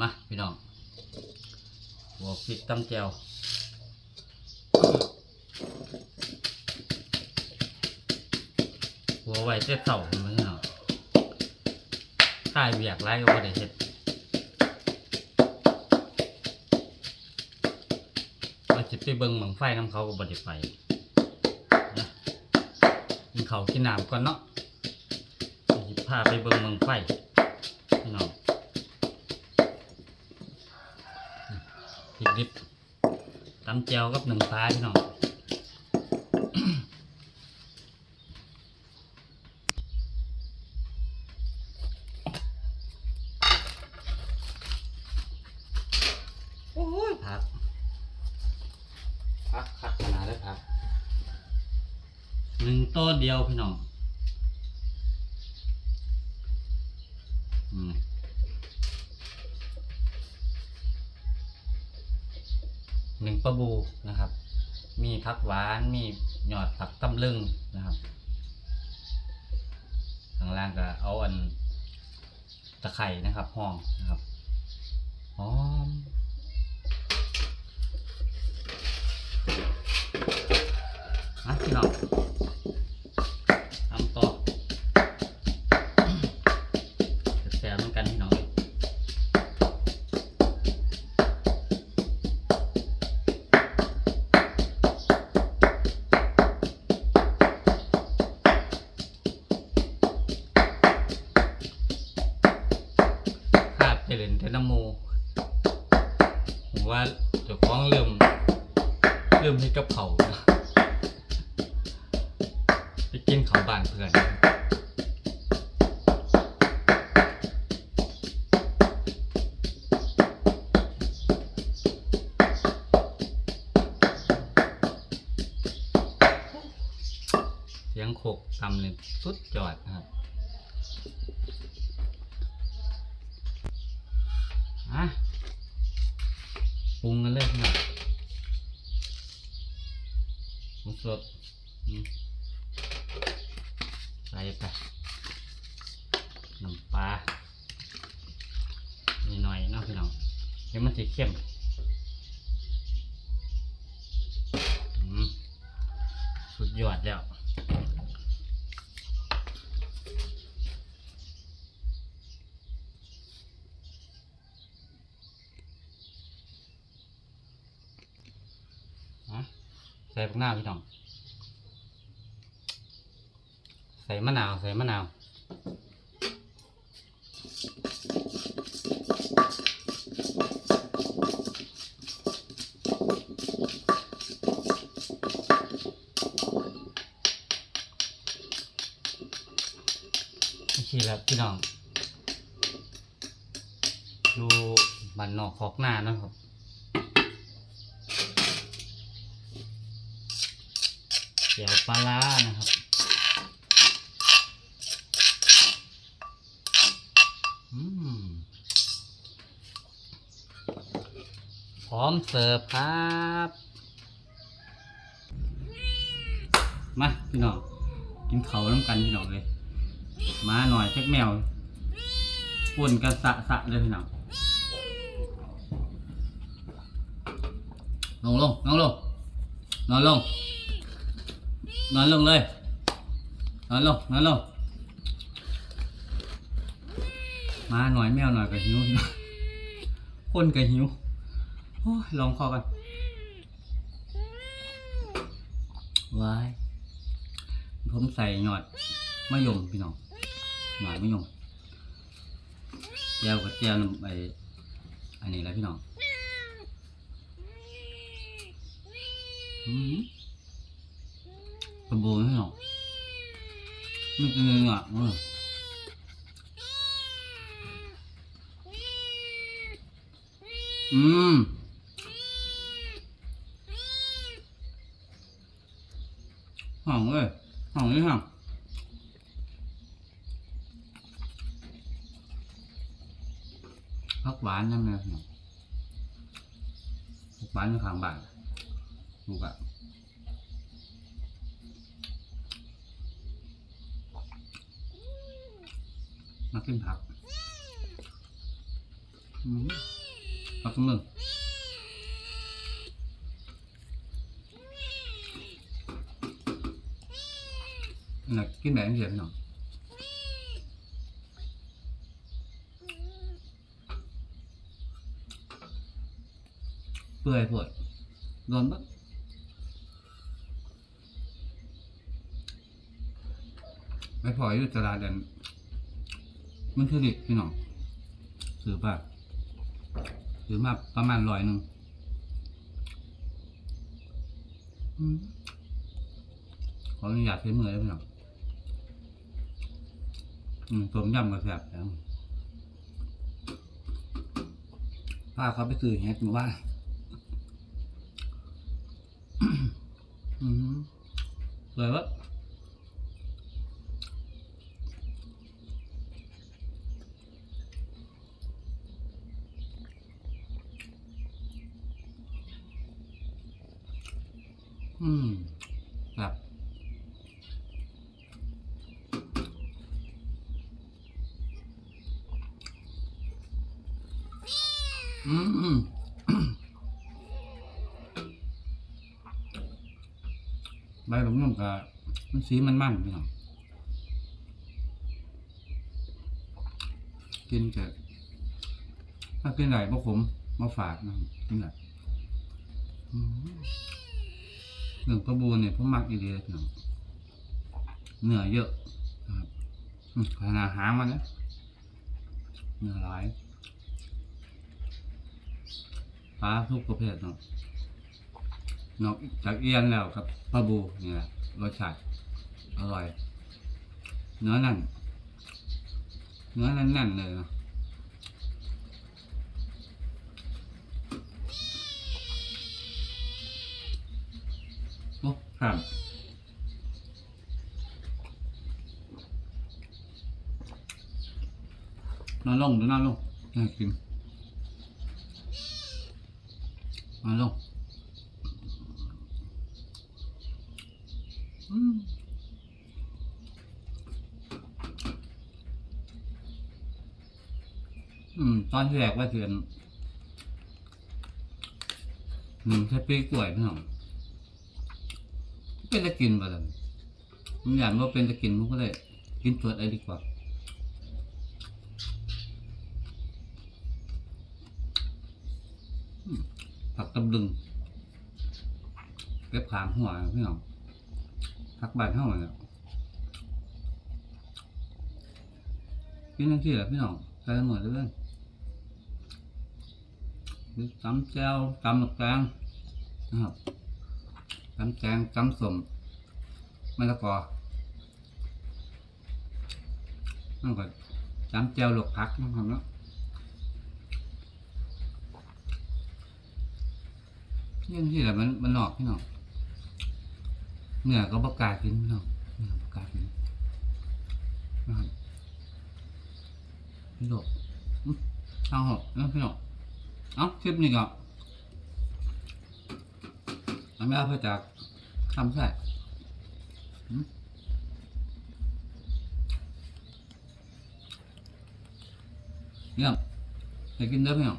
มาพี่น้องหัวพริกตำแจวหัวไว้เจ้าเต่ามันเนาะตายเบียกไรก็บ่ได้เฮ็ดว่าจิไปเบิ่งหมังไฟน้ำเขาก็บ่ได้ไปนะกินเขากินน้ำก่อนเนาะสิพาไปเบิ่งหมังไฟพี่น้อง พริกดิบตำแจวกับหนึ่งปลาพี่น้องโอ้ยผักผักคักขนาดได้ผักหนึ่งต้นเดียวพี่น้อง หนึ่งปลาบูนะครับ มีผักหวานมีหยอดผักตำลึงนะครับข้างล่างก็เอาอันตะไคร่นะครับห้องนะครับหอมอะพี่น้อง เล่นแต่น้ำโมผมว่าเจ้าของเริ่ม เริ่มให้กับเขาไปกินเขาวบ้านเพื่อนเสียงโขกตำเลยสุดยอดนะครับอะ สดอืมใส่ไปน้ำปลานิดหน่อยนะพี่น้องเดี๋ยวมันจะเข้มสุดยอดแล้ว นะ ใส่พวกหน้าพี่น้อง ใส่มะนาว ใส่มะนาว โอเคแล้วพี่น้อง ดูบันนอกขอกหน้านะครับ เดี๋ยวปลาร้านะครับอืมพร้อมเสิร์ฟครับ มาพี่น้องกินเขาวน้ำกันพี่น้องเลย มาหน่อยเพ็กแมวป่นกระสะสะเลยพี่น้องลงลงนอนลงนอนลง นอนลงเลย นอนลง นอนลง มาหน่อยแมวหน่อยก็หิว คนก็หิว โอ้ยลองคอกันวายผมใส่หยอดมะยมพี่น้องหน่อยมะยมแจวกับแจวน้ำไออันนี้แหละพี่น้องอืม กระโบนให้หรอกไม่กินเลยอะเอออืมหอมเลยหอมเลยหอมพักหวานนั่นเลยเนาะพักหวานอยู่ข้างบ้านลูกอะ มากินผักอืมปักมือน่ะกินแบบนี้เสียพี่น้องเปื่อยปวดโดนปั๊บไม่พออยู่ตลาดเดิน มันคือดิบพี่น้องซื้อป่ะซื้อมาประมาณร้อยหนึ่งขออนุญาตใช้มือเลยพี่น้องอืมต้มยำก็แซ่บแล้วป้าเขาไปซื้อเฮ็ดมาว่า อืมสวยวะ อืมครับอืมอืมใบบักนุ่มกับมันสีมันมันพี่น้องกินเกิดถ้ากินไหนพวกผมมาฝากนะกินไหน เรื่องปลาบูเนี่ยผมมักอีเดียพี่น้องเนื้อเยอะครับขนาดหางมันนะเนื้อหลายปลาทุกประเภทเนาะนอกจากเอียนแล้วครับปลาบูนี่แหละรสชาติอร่อย เนื้อนั่นเนื้อนั่นๆเลยนะ ครับ นอนลงหรือนอนลงอยากกินนอนลงอืมอืม ตอนที่แรกว่าเถือนหนึ่งใช้ปีกล้วยพี่น้อง เป็นจะกินป่ะล่ะผมอยากว่าเป็นจะกินผมก็เลย กินสดไอ้ดีกว่าผักตำลึงเก็บขางหัวพี่น้องพักบานเท่าเนี่ยกินทั้งที่แหละพี่น้องใส่หมดเลยตำแจวตำหมึกแกงนะครับ ตำแกงตำสมมะละกอนั่นก็ตำแจ่วหลกผักนะครับเนาะนี่ที่แหละมันมันหนอกพี่น้องเนื้อก็ประกล้ากินพี่น้องเนื้อประกล้ากินนะครับพี่โดดอื้อเอาหอะเนะพี่น้องเอาคลิปนี้ก็ อันนี้เอาไปจากทำใส่อื้อเรื่องไปกินเด้อพี่น้อง